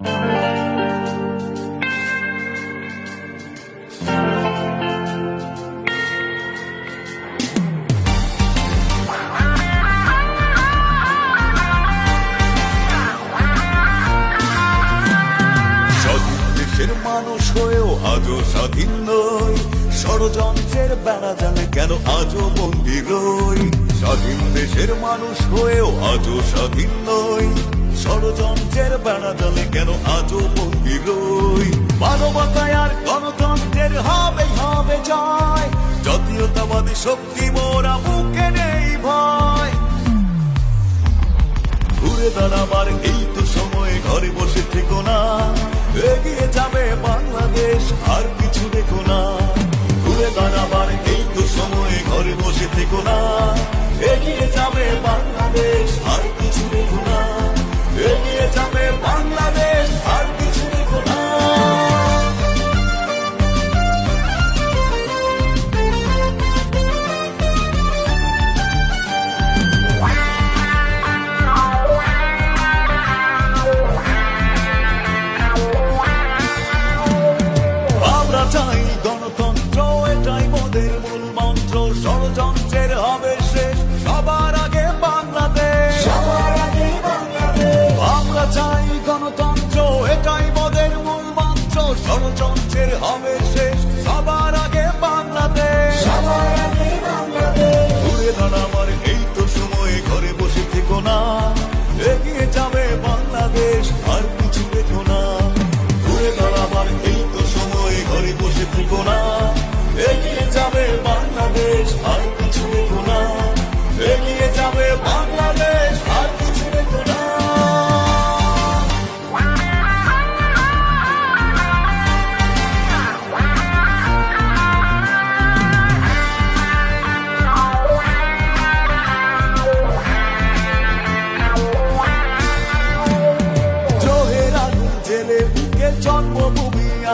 দেশের মানুষ হয়েও আজও স্বাধীন নই। ষড়যন্ত্রের বেড়া জানে কেন আজও বন্দি রই। স্বাধীন দেশের মানুষ হয়েও আজও স্বাধীন নই। কেন আজও রই? গণতন্ত্রের হবে হবে জয় জাতীয়তাবাদী শক্তি মোরা বুকে নেই ভয়। ঘুরে দাঁড়াবার এই তো সময় ঘরে বসে থেকো না। এগিয়ে যাবে বাংলাদেশ, আর কিছু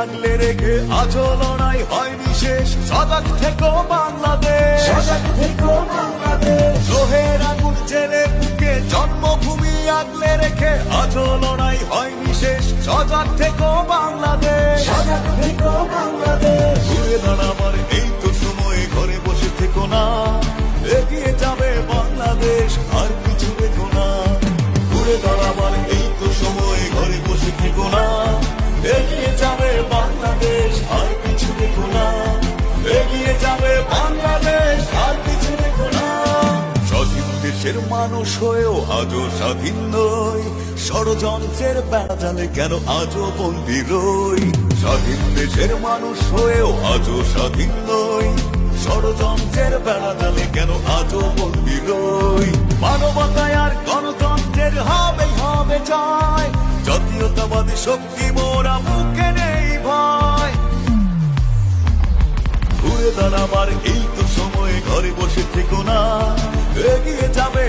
আগলে রেখে আজও লড়াই হয়নি শেষ সজাগ থেকো বাংলাদেশ। সজাগ থেকো বাংলাদেশ। জোহের আগুন জেলে বুকে জন্মভূমি আগলে রেখে আজও লড়াই হয়নি শেষ সজাগ থেকো বাংলাদেশ। সজাগ থেকো বাংলাদেশ। ঘুরে দাঁড়াবার এই তো সময় ঘরে বসে থেকো না। এগিয়ে যাবে বাংলাদেশ আর কিছু দেখো না। ঘুরে দাঁড়াবার এই তো সময় ঘরে বসে থেকো না। এগিয়ে স্বাধীন মানুষ হয়েও আজও স্বাধীন নই। ষড়যন্ত্রের বেড়াজালে কেন আজও বন্দি রই? স্বাধীন দেশের মানুষ হয়েও আজও স্বাধীন ষড়যন্ত্রের বেড়াজালে কেন আজও বন্দি রই? মানবতায় আর গণতন্ত্রের হবে হবে জয়। জাতীয়তাবাদী শক্তি আমার এই তো সময় ঘরে বসে থেকো না। এগিয়ে যাবে